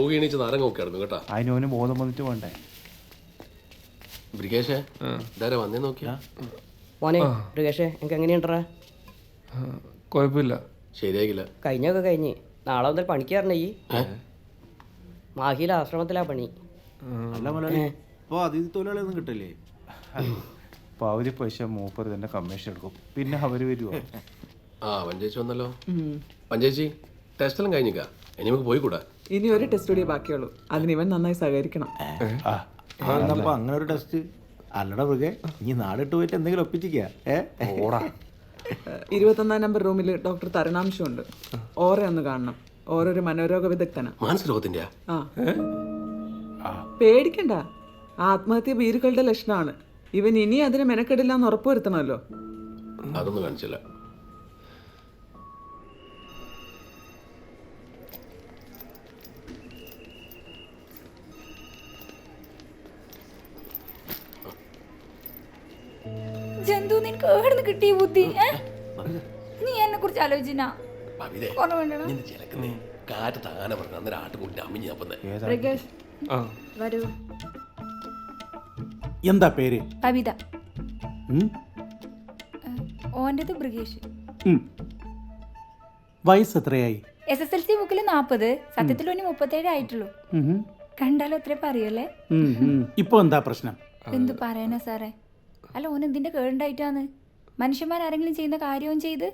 തൂകി എണീച്ച് നാരങ്ങ ഒക്കെ കിടക്കും കേട്ടാ. അതിന് ഓന് ബോധം വന്നിട്ട് വേണ്ടേ ബ്രികേഷേ ഇതാരാ വന്നേ നോക്കിയാ? മോനെ മൃഗേഷേ എനിക്ക് എങ്ങനെയുണ്ടറാ കുഴപ്പമില്ല ശരിയാകില്ല കഴിഞ്ഞൊക്കെ കഴിഞ്ഞ്. നാളെ മുതൽ പണിക്ക് വരണേ ഈ. മാഹിയിലെ ആശ്രമത്തിലാ പണി. അല്ല മുതലാളി അപ്പോൾ അതിഥി തൊഴിലാളിയൊന്നും കിട്ടില്ലേ? പകുതി പൈസ മൂപ്പർ തന്നെ കമ്മീഷൻ എടുക്കും. പിന്നെ അവർ വരുവോ? ആ പഞ്ചേച്ചി വന്നല്ലോ. പഞ്ചേച്ചി ടെസ്റ്റെല്ലാം കഴിഞ്ഞിക്കാ? ഇനി നമുക്ക് പോയി കൂടാ. ഇനി ഒരു ടെസ്റ്റ് കൂടി ബാക്കിയുള്ളൂ. അതിന് ഇവൻ നന്നായി സഹകരിക്കണം. അങ്ങനെ ഒരു ടെസ്റ്റ് അല്ലട മൃഗേ ഇനി നാടിട്ട് പോയിട്ട് എന്തെങ്കിലും ഒപ്പിച്ചിക്ക ഏടാ ഇരുപത്തൊന്നാം നമ്പർ റൂമിൽ ഡോക്ടർ തരണാംശമുണ്ട് ഓറെ ഒന്ന് കാണണം. ഓരോരു മനോരോഗ വിദഗ്ധനാ. മാനസരോഗത്തിന്റെ ആ. പേടിക്കണ്ട. ആത്മഹത്യ ഭീരുക്കളുടെ ലക്ഷണമാണ്. ഇവൻ ഇനി അതിന് മെനക്കെടില്ല എന്ന് ഉറപ്പുവരുത്തണമല്ലോ. അതൊന്നും കാണിച്ചില്ല. നിനക്ക് എവിടുന്ന് കിട്ടിയ ബുദ്ധി? നീ എന്നെ കുറിച്ച് ആലോചിച്ചിനാ? ഭവിതേ കുറവുണ്ടോ ഇനി ചിലക്കുന്നേ കാറ്റ് താനെ പറഞ്ഞു അന്നേരം ആട്ടുകൂട്ടി അമ്മിഞ്ഞ് അപ്പന്നേ പ്രകാശ് ആ. വരൂ. എന്താ പേര്? കവിത? ഓന്റെത് ബ്രിഗേഷ് വയസ്സ് എത്രയായി എസ് എസ് എൽ സി ബുക്കിൽ നാൽപ്പത് സത്യത്തിൽ ഒന്ന് മുപ്പത്തേഴ് ആയിട്ടുള്ളൂ. കണ്ടാലോ അത്രേ പറയല്ലേ ഉം. ഇപ്പൊ എന്താ പ്രശ്നം? എന്ത് പറയാനാ സാറേ? അല്ല ഓൻ എന്തിന്റെ കേടുണ്ടായിട്ടാന്ന് മനുഷ്യന്മാരാരെങ്കിലും ചെയ്യുന്ന കാര്യവും ചെയ്ത്?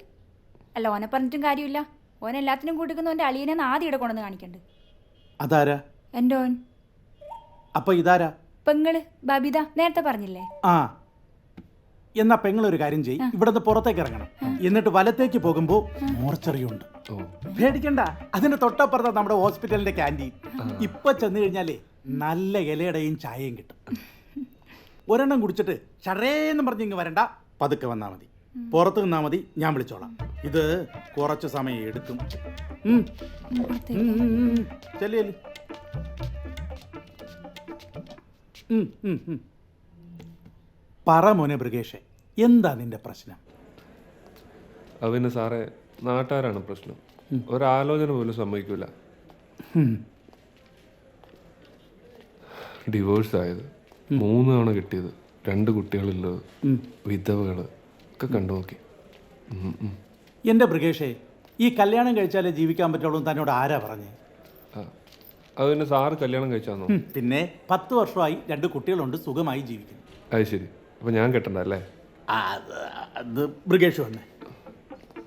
അല്ല ഓനെ പറഞ്ഞിട്ടും കാര്യമില്ല. ഓൻ എല്ലാത്തിനും കൂട്ടിക്കുന്ന ഓന്റെ അളിയനെ ആദ്യം ഇവിടെ കൊണ്ടുവന്ന് കാണിക്കണ്ട്. അതാരാ? എന്റെ ഓൻ. അപ്പൊ ഇതാരാ? പെങ്ങൾ ബബിത നേരത്തെ പറഞ്ഞില്ലേ? ആ. എന്നാ പെങ്ങളൊരു കാര്യം ചെയ്യ്. ഇവിടുന്ന് പുറത്തേക്ക് ഇറങ്ങണം. എന്നിട്ട് വലത്തേക്ക് പോകുമ്പോ മോർച്ചറിയുണ്ട്. പേടിക്കണ്ട. അതിന്റെ തൊട്ടപ്പുറത്താ നമ്മുടെ ഹോസ്പിറ്റലിന്റെ ക്യാന്റീൻ. ഇപ്പൊ ചെന്ന് കഴിഞ്ഞാലേ നല്ല ഇലയുടെയും ചായയും കിട്ടും. ഒരെണ്ണം കുടിച്ചിട്ട് ചടേന്ന് പറഞ്ഞ് ഇങ്ങ് വരണ്ട. പതുക്കെ വന്നാൽ മതി. പുറത്ത് നിന്നാ മതി. ഞാൻ വിളിച്ചോളാം. ഇത് കുറച്ച് സമയം എടുക്കും. ചെല്ല്. പറ മോനെ ബ്രിഗേഷെ എന്താ നിന്റെ പ്രശ്നം? അതിന് സാറേ നാട്ടുകാരാണ് പ്രശ്നം. ഒരാലോചന പോലും സമ്മതിക്കൂല. ഡിവോഴ്സ് ആയത് മൂന്ന് തവണ കിട്ടിയത്. രണ്ട് കുട്ടികളുള്ളത് വിധവകൾ. ഒക്കെ കണ്ടു നോക്കി. എന്റെ മൃഗേഷെ ഈ കല്യാണം കഴിച്ചാലേ ജീവിക്കാൻ പറ്റുള്ളൂ തന്നോട് ആരാ പറഞ്ഞേ? അത് അതിന് സാറ് കല്യാണം കഴിച്ചാന്നോ? പിന്നെ പത്ത് വർഷമായി രണ്ട് കുട്ടികളുണ്ട് സുഖമായി ജീവിക്കുന്നു. അത് ശരി. അപ്പൊ ഞാൻ കെട്ടണ്ടല്ലേ അത് അത് മൃഗേഷ് വന്നേ.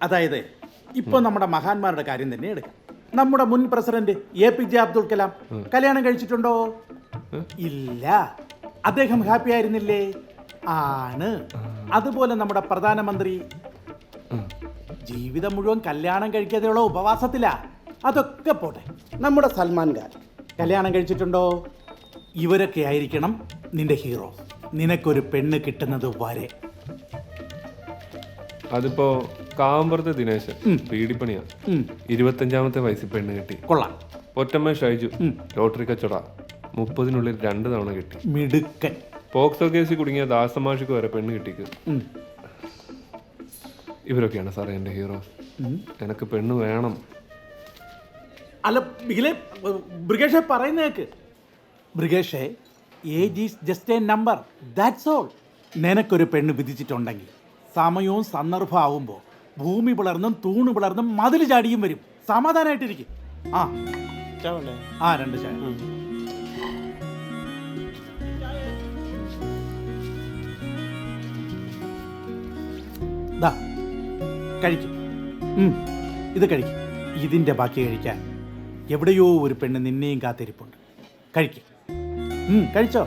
അതായത് ഇപ്പോൾ നമ്മുടെ മഹാന്മാരുടെ കാര്യം തന്നെ എടുക്കാം. നമ്മുടെ മുൻ president A P J Abdul Kalam കല്യാണം കഴിച്ചിട്ടുണ്ടോ? ഇല്ല. അദ്ദേഹം ഹാപ്പി ആയിരുന്നില്ലേ? ആണ്. അതുപോലെ നമ്മുടെ പ്രധാനമന്ത്രി ജീവിതം മുഴുവൻ കല്യാണം കഴിക്കാതെയുള്ള ഉപവാസത്തിലാ. അതൊക്കെ പോട്ടെ. നമ്മുടെ സൽമാൻ ഖാൻ കല്യാണം കഴിച്ചിട്ടുണ്ടോ? ഇവരൊക്കെ ആയിരിക്കണം നിന്റെ ഹീറോ നിനക്കൊരു പെണ്ണ് കിട്ടുന്നത് വരെ. അതിപ്പോ കാമ്പറത്തെ ദിനേശൻ പീഡിപ്പണിയാ. ഇരുപത്തഞ്ചാമത്തെ വയസ്സിൽ പെണ്ണ് കിട്ടി. കൊള്ളാം. ഒറ്റമ്മ ഷൈജു ലോട്ടറി കച്ചവട. മുപ്പതിനുള്ളിൽ രണ്ട് തവണ കിട്ടി. മിടുക്കൻ. പോക്സോ കേസിൽ കുടുങ്ങിയ ദാസമാഷിക്ക് വരെ പെണ്ണ് കിട്ടിക്ക്. ഇവരൊക്കെയാണ് സാറേ എന്റെ ഹീറോ. എനക്ക് പെണ്ണ് വേണം. അല്ല ബിഗിലെ ബ്രിഗേഷെ പറയുന്നേക്ക് ബ്രിഗേഷെ age is just a number that's all നിനക്കൊരു പെണ്ണ് വിധിച്ചിട്ടുണ്ടെങ്കിൽ സമയവും സന്ദർഭം ആവുമ്പോൾ ഭൂമി പിളർന്നും തൂണ് പിളർന്നും മതിൽ ചാടിയും വരും. സമാധാനമായിട്ടിരിക്കും ആ. ആ രണ്ട് ചായ. ദാ കഴിക്കും. ഇത് കഴിക്കും. ഇതിന്റെ ബാക്കി കഴിക്കാൻ എവിടെയോ ഒരു പെണ്ണ് നിന്നെയും കാത്തിരിപ്പുണ്ട്. കഴിക്കും. കഴിച്ചോ?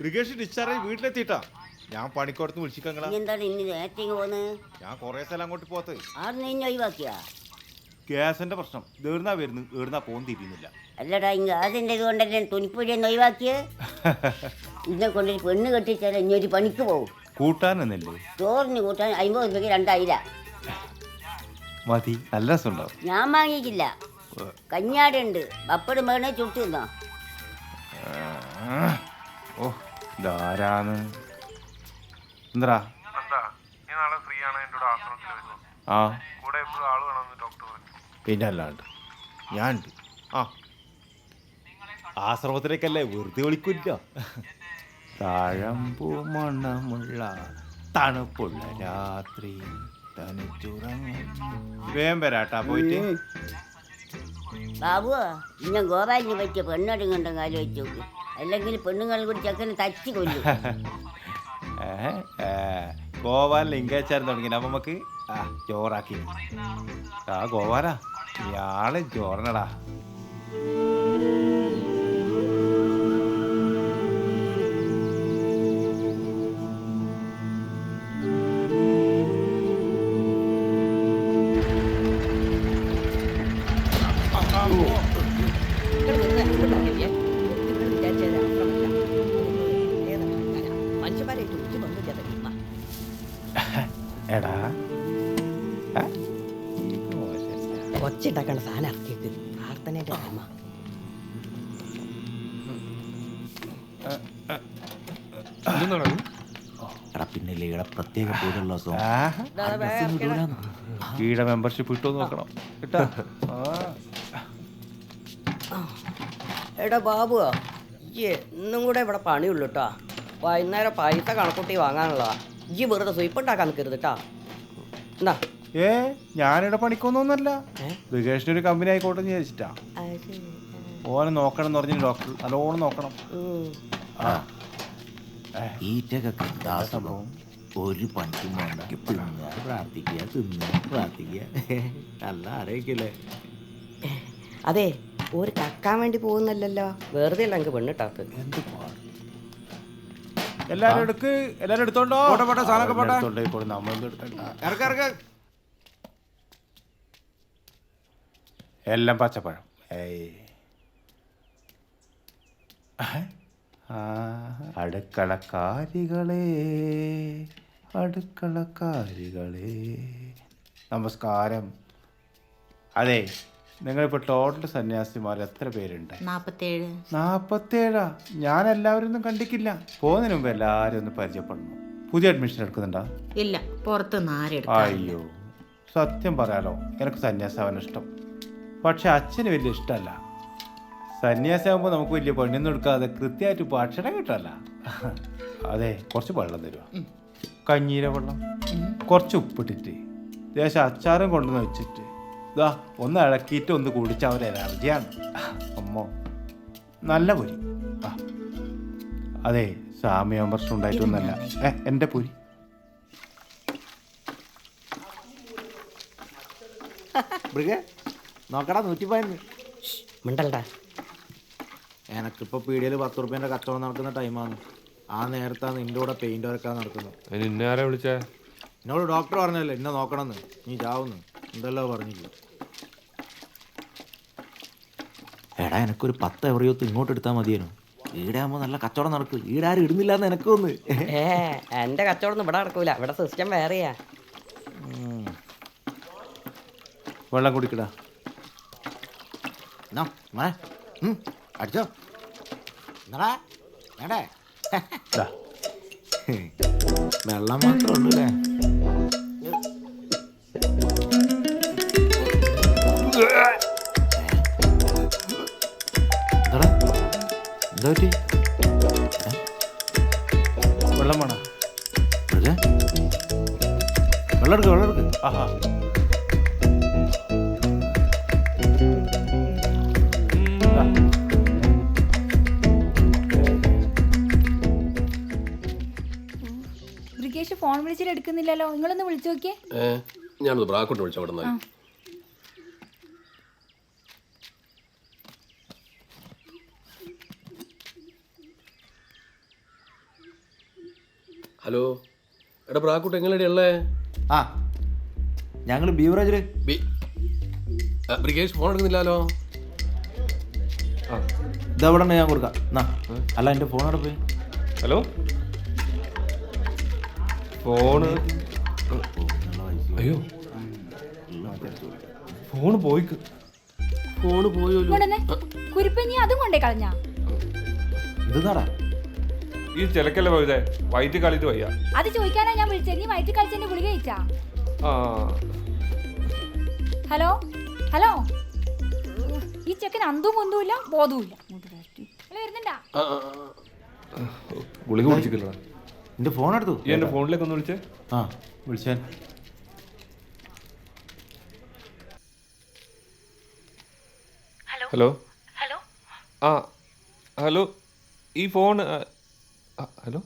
ബ്രിഗേഷ് ഡിസ്ചാർജ് വീട്ടിലെത്തിയിട്ടാ. ഞാൻ പണിക്കോടത്ത് വിളിച്ചിക്കങ്ങളാ. എന്താണ് ഇനി നേരത്തേക്ക് പോന്ന്? ഞാൻ കുറേ സ്ഥലം അങ്ങോട്ട് പോത്ത് ആരും ഒഴിവാക്കിയാ? ഗ്യാസിന്റെ പ്രശ്നം. ഏർന്നാ വരുന്നു ഏർന്നാ പോകും തിരിയുന്നില്ല. അല്ലടാ ഇങ്ങ അതിന്റെ കൊണ്ടല്ലേ തുണിപ്പൊടിയൊന്ന് ഒഴിവാക്കിയേ ഇന്നെ കൊണ്ടൊരു പെണ്ണ് കെട്ടിച്ചാൽ ഇനി ഒരു പണിക്ക് പോകും കൂട്ടാനെന്നല്ലേ? ചോറിന് കൂട്ടാൻ അമ്പത് രൂപയ്ക്ക് രണ്ടായിര. മതി നല്ല രസമുണ്ടാവും ഞാൻ വാങ്ങിയിട്ടില്ല. കഞ്ഞാടുണ്ട്. പപ്പടും വേണേ ചുട്ടു തിന്നോ. ഓ ധാരാന്ന് എന്താ? ആ. പിന്നെ അല്ലാണ്ട് ഞാൻ ഉണ്ട്. ആ. ആശ്രമത്തിലേക്കല്ലേ വെറുതെ വിളിക്കില്ല? താഴമ്പൂ മണമുള്ള തണുപ്പുള്ള രാത്രി വരാട്ടാ പോയിട്ട്. ബാബു ഇന്ന ഗോപാലിന് പറ്റിയ പെണ്ണൊടുങ്ങണ്ട കാലം വെച്ച് നോക്ക്. അല്ലെങ്കിൽ പെണ്ണുങ്ങൾ കൂടി ചെക്കനെ തച്ചു കൊല്ലും. ഗോവാൻ ലിംഗാച്ചാരം തുടങ്ങി അപ്പൊ നമുക്ക് ആ ചോറാക്കി ആ ഗോവാലാ ഇയാൾ ചോറിനടാ ഒച്ചുണ്ടാക്കാണ് സാധനം ഇറക്കിയിട്ട് പ്രാർത്ഥനയുടെ അമ്മ പിന്നെ പ്രത്യേക പൂജയുള്ള ദിവസം മെമ്പർഷിപ്പ് കിട്ടുമോ നോക്കണം. കിട്ടാ എടാ ബാബു ഈ ഇന്നും കൂടെ ഇവിടെ പണിയുള്ളൂ കേട്ടോ വൈകുന്നേരം പൈസ കണക്കൂട്ടി വാങ്ങാനുള്ളതാ. ഈ വെറുതെ സ്വീപ്പ് ഉണ്ടാക്കാൻ നിൽക്കരുത് കേട്ടാ എന്നാ. ഏ ഞാനിവിടെ പണിക്കൊന്നൊന്നല്ല. ഏ? ഒരു കമ്പനി ആയിക്കോട്ടെ എന്ന് വിചാരിച്ചിട്ടാ. ഓനെ നോക്കണം എന്ന് പറഞ്ഞു ഡോക്ടർ നല്ലോണം നോക്കണം. ആ. ഒരു പണിക്കും വേണ്ട. തിന്നുക പ്രാർത്ഥിക്കുക തിന്നുക പ്രാർത്ഥിക്കുക. നല്ല ആരോഗ്യല്ലേ? അതെ ഒരു കക്കാൻ വേണ്ടി പോകുന്നല്ലോ വെറുതെ അല്ല എനിക്ക് പെണ്ണിട്ടാത്ത് എല്ലാരും എടുക്ക് എല്ലാരും എടുത്തോണ്ടോ? പോട്ടെ, പോട്ടെ, സാധനമൊക്കെ പോട്ടെ. ഇറക്ക ഇറക്ക. എല്ലാം പച്ചപ്പഴം. ഏയ്. അടുക്കളക്കാരികളെ അടുക്കളക്കാരികളെ നമസ്കാരം. അതെ നിങ്ങളിപ്പോൾ ടോട്ടൽ സന്യാസിമാർ എത്ര പേരുണ്ട്? നാപ്പത്തേഴ്. ഞാൻ എല്ലാവരും ഒന്നും കണ്ടിക്കില്ല പോകുന്നതിന് മുമ്പ് എല്ലാവരും ഒന്ന് പരിചയപ്പെടണം? പുതിയ അഡ്മിഷൻ എടുക്കുന്നുണ്ടോ? ഇല്ല പുറത്തുനിന്ന് ആരെടുക്കാം അയ്യോ സത്യം പറയാലോ എനിക്ക് സന്യാസാവാൻ ഇഷ്ടം. പക്ഷെ അച്ഛന് വലിയ ഇഷ്ടമല്ല സന്യാസിയാകുമ്പോൾ നമുക്ക് വലിയ പണിയൊന്നും എടുക്കാതെ കൃത്യമായിട്ട് ഭക്ഷണം കിട്ടല്ല. അതെ കുറച്ച് വെള്ളം തരുക കഞ്ഞീര വെള്ളം. കുറച്ച് ഉപ്പിട്ടിട്ട്. ദേശം അച്ചാറും കൊണ്ടുവന്ന് വെച്ചിട്ട്. ഇതാ ഒന്ന് ഇളക്കിയിട്ട് ഒന്ന് കുടിച്ച അവർ എനർജിയാണ്. അമ്മോ നല്ല പൊരി. ആ. അതെ സാമ്യം പ്രശ്നം ഉണ്ടായിട്ടൊന്നല്ല ഏ എന്റെ പൊരി. മൃഗ നോക്കടാ നൂറ്റി പതിനൊന്ന് മിണ്ടല്ലടാ. എനക്കിപ്പോ പീടിയയിൽ പത്ത് റുപ്യന്റെ കച്ചവടം നടക്കുന്ന ടൈമാണ്. ആ നേരത്താണ് നിന്റെ കൂടെ പെയിന്റ് വരക്കാൻ നടക്കുന്നത്. അതിന് ഇന്നെ ആരാ വിളിച്ചേ? എന്നോട് ഡോക്ടർ പറഞ്ഞല്ലേ എന്നെ നോക്കണമെന്ന്. നീ ചാവുന്നു. എന്തല്ലോ പറഞ്ഞില്ല. എടാ എനക്കൊരു പത്ത് എവറിയൊത്ത് ഇങ്ങോട്ട് എടുത്താൽ മതിയേനു. ഈടാകുമ്പോ നല്ല കച്ചവടം നടക്കും. ഈടാരും ആരും ഇടുന്നില്ല എന്ന് എനക്കൊന്ന് ഏ എന്റെ കച്ചവടം ഒന്നും ഇവിടെ നടക്കൂല. ഇവിടെ സിസ്റ്റം വേറെയാ. വെള്ളം കുടിക്കടാ. എന്നാ ഉം, അടിച്ചോ എന്നടാ വേണ്ടേ ദാ. വെള്ളം മാത്രമേ ഉള്ളൂ അല്ലേ എന്താ പറ്റി വെള്ളം വേണം? വെള്ളം എടുക്ക് വെള്ളം എടുക്ക് ആഹാ ഫോൺ വിളിച്ചിട്ട് എടുക്കുന്നില്ലല്ലോ. നിങ്ങളൊന്ന് വിളിച്ചു നോക്കിയേ. ഞാനൊന്ന് ഞാനത് ബ്രാക്കോട്ട് വിളിച്ചു അവിടെ നിന്ന് ഹലോ എടാ ബ്രാക്കോട്ട് എങ്ങനെയാണ് ഉള്ളേ? ആ ഞങ്ങൾ ബീവറേജിൽ. ബി ആ, ബ്രിഗേഷ് ഫോൺ എടുക്കുന്നില്ലല്ലോ? ഇതവിടെ ഞാൻ കൊടുക്കാം. എന്നാ അല്ല എന്റെ ഫോൺ അവിടെ പോയി? ഹലോ? ഫോണ്. അയ്യോ. ഫോണ് പോയി ഫോണ് പോയോ ഇങ്ങോട്ടന്നെ കുരിപ്പ നീ അതും കൊണ്ടേ കളഞ്ഞാ. എന്തെന്നാടാ? ഈ ചിലക്കല്ലേ പോയതേ? വൈറ്റ് കളിയിട്ട് വയ്യ. അത് ചോദിക്കാനാ ഞാൻ വിളിച്ചത് നീ വയറ്റിൽ കളിച്ചെന്നെ ഗുളിക കഴിച്ചാ? ആ. ഹലോ? ഹലോ? ഈ ചെക്കൻ അന്തും കൊന്തുമില്ല ബോധവുമില്ല വരുന്നുണ്ടാ. ഗുളിക കുടിച്ചിട്ടില്ലടാ. എന്റെ ഫോൺ എടുത്തു? എന്റെ ഫോണിലേക്ക് ഒന്ന് വിളിച്ചേ. ആ വിളിച്ചാൽ ഹലോ? ഹലോ? ആ ഹലോ? ഈ ഫോൺ ഹലോ?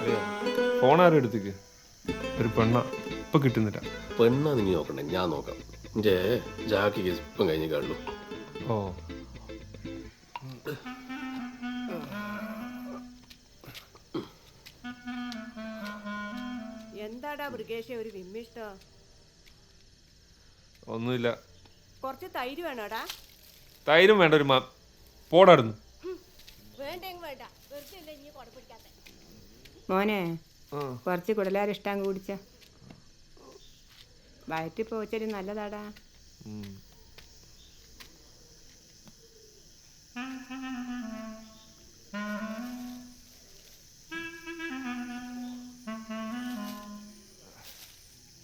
അറിയാം. ഫോൺ ആരും എടുത്തേക്ക്? ഒരു പെണ്ണ. ഇപ്പൊ കിട്ടുന്നില്ല. പെണ്ണാ നീ നോക്കണ്ടേ? ഞാൻ നോക്കാം. എന്റെ ജാക്കി കേസ് ഇപ്പം കഴിഞ്ഞ് കാണുള്ളൂ ഓ. എന്താടാ മൃഗേഷ ഒരു വിമ്മിഷ്ടം? ഒന്നുമില്ല. കുറച്ച് തൈര് വേണോടാ? തൈരും വേണ്ട ഒരു മാ പോടാടുന്നു വേണ്ടെങ്കിൽ വേണ്ട. വെറുതെ ഇനി മോനെ ആ. കുറച്ച് കുടലാരിഷ്ടം കുടിച്ച. വയറ്റിൽ പോച്ചൊരു നല്ലതാടാ. ഉം.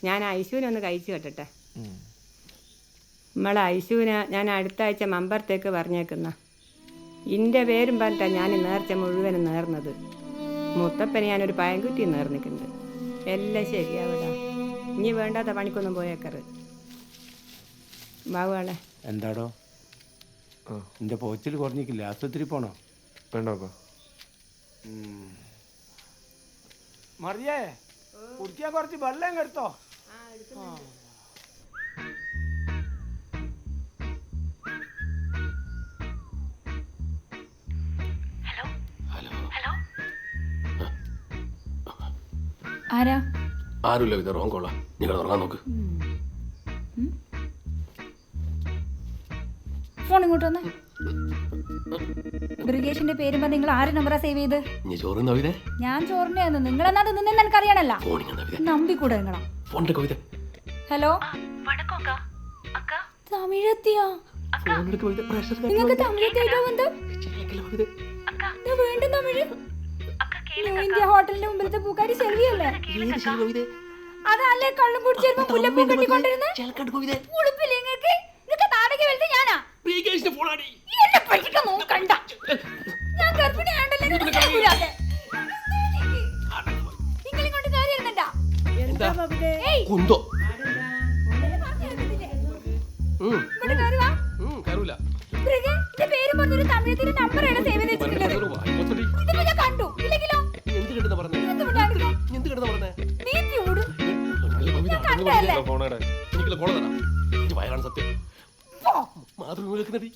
ഞാൻ ഐശുവിനൊന്ന് കഴിച്ചു കേട്ടട്ടെ. ഉം. നമ്മളെ ഐശുവിന് ഞാൻ അടുത്ത ആഴ്ച മമ്പറത്തേക്ക് പറഞ്ഞേക്കുന്ന. ഇന്റെ പേരും പറഞ്ഞിട്ടാ ഞാൻ നേർച്ച മുഴുവനും നേർന്നത്. മുത്തപ്പനെ ഞാനൊരു പയൻകുറ്റി നേർന്നിട്ടുണ്ട്. എല്ലാം ശരിയാവിടാ. ഇനി വേണ്ടാത്ത പണിക്കൊന്നും പോയേക്കറ്. ബാബുവാണേ എന്താടോ? ആ. എന്റെ പോച്ചിൽ കുറഞ്ഞിക്കില്ല? ആശുപത്രി പോണോ? വേണ്ടോ മറിയേ കുടിക്കാൻ കുറച്ച് വെള്ളം എടുത്തോ? ആരാ? ആരുമില്ല ഇത് റോങ് കോളാ. നിങ്ങൾ ഉറങ്ങാൻ നോക്ക്. ഫോൺ ഇങ്ങോട്ട് വന്നേ. ബ്രിഗേഷിന്റെ പേരും പറഞ്ഞ് നിങ്ങൾ ആരെ നമ്പറാ സേവ് ചെയ്ത്? നീ ചോറ് നവിതേ ഞാൻ ചോറിന്റെ നിങ്ങൾ എന്നാ നിന്നെ എനിക്കറിയണല്ല ഫോണിങ് നവിതേ നമ്പിക്കൂടെ നിങ്ങളാ. ഫോണിന്റെ കവിത. ഹലോ? തമിഴെത്തിയാ? കവിത പ്രഷർ നിങ്ങൾക്ക് തമിഴെത്തിയായിട്ടോ ബന്ധം? ഞാൻ വീണ്ടും തമിഴ്. ഇന്ത്യ ഹോട്ടലിന്റെ മുമ്പിലത്തെ പൂക്കാരി ശെൽവിയല്ലേ അതല്ലേ കള്ളും കുടിച്ച് വരുമ്പോ മുല്ലപ്പൂ കെട്ടിക്കൊണ്ടിരുന്ന്? ഉളുപ്പില്ലേ നിങ്ങക്ക് നിങ്ങക്ക് നാടകം വലുത് ഞാനാ? എന്നെ പറ്റിക്കാൻ നോക്കണ്ട. ഞാൻ ഗർഭിണിയാണ്ടല്ലേ. നിങ്ങളിങ്ങോട്ട് കയറി ഇരുന്നണ്ടാ കുന്തോ. ഇന്നലെ പറഞ്ഞിരുന്നില്ലേ? ഉം, ഇങ്ങോട്ട് കയറി വാ. ഉം, കയറൂല പേരും പറഞ്ഞൊരു തമിഴത്തിന്റെ നമ്പറാണ് സേവ് ചെയ്ത് മാതൃഭൂമി വെക്കുന്നടി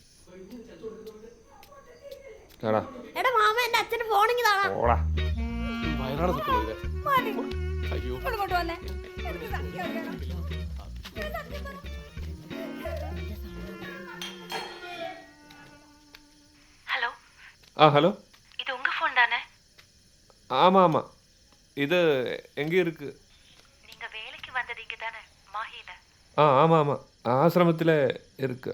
എടാ എടാ മാമ എന്റെ അച്ഛന്റെ ഫോണിങ് താടാ ഓടാ വയറാണ് സത്യം കവിത മതി. അയ്യോ ഇങ്ങോട്ട് ഇങ്ങോട്ട് വന്നേ എനിക്ക് സത്യം അറിയണം. എനിക്ക് സത്യം പറ. ஹலோ ആ ഹലോ இது உங்க ஃபோன் தானே ஆமாம் ஆமாம் இது எங்கே இருக்கு நீங்க வேலைக்கு வந்தது இங்க தானே மாஹில ஆ ஆமாம் ஆமாம் ஆசிரமத்தில் இருக்கு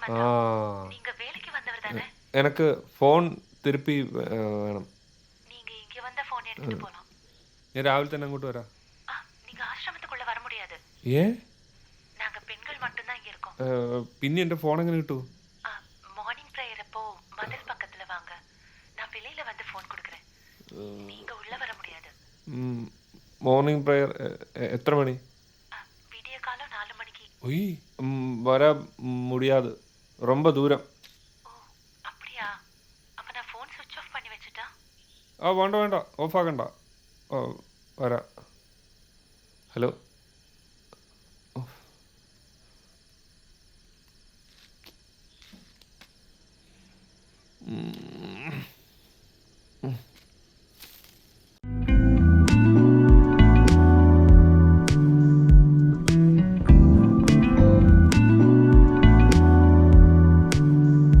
நீங்க வேலைக்கு வந்தவர் தானே எனக்கு ஃபோன் திருப்பி வே- വേണം நீங்க இங்க வந்த போன் எடுத்துட்டு போலாம் ഞാൻ രാവിലെ തന്നെ അങ്ങോട്ട് വരാം ஆ நீங்க ஆசிரமத்துக்குள்ள வர முடியாது ഏ நாங்க பெண்கள் மட்டும்தான் இங்க இருக்கோம் ഏ, പിന്നെ എൻ്റെ ഫോൺ എങ്ങനെ കിട്ടൂ ஆ மார்னிங் ப்ரேயர் அப்போ மதில் பக்கத்துல வாங்க நான் வெளியில வந்து ஃபோன் கொடுக்குறேன் நீங்க உள்ள வர முடியாது മോർണിംഗ് പ്രയർ എത്ര മണി ஆ, விடிய காலம் நாலு மணிக்கு ഒയ് വരാ മുടിയാത് ரொம்ப ദൂരം ஓ அப்படியா அப்ப நான் ஃபோன் சுவிட்ச் ஆஃப் பண்ணி வச்சுட்டா ആ വേണ്ട വേണ്ട ഓഫാക്കണ്ട ഓ വരാം ഹലോ ഉം.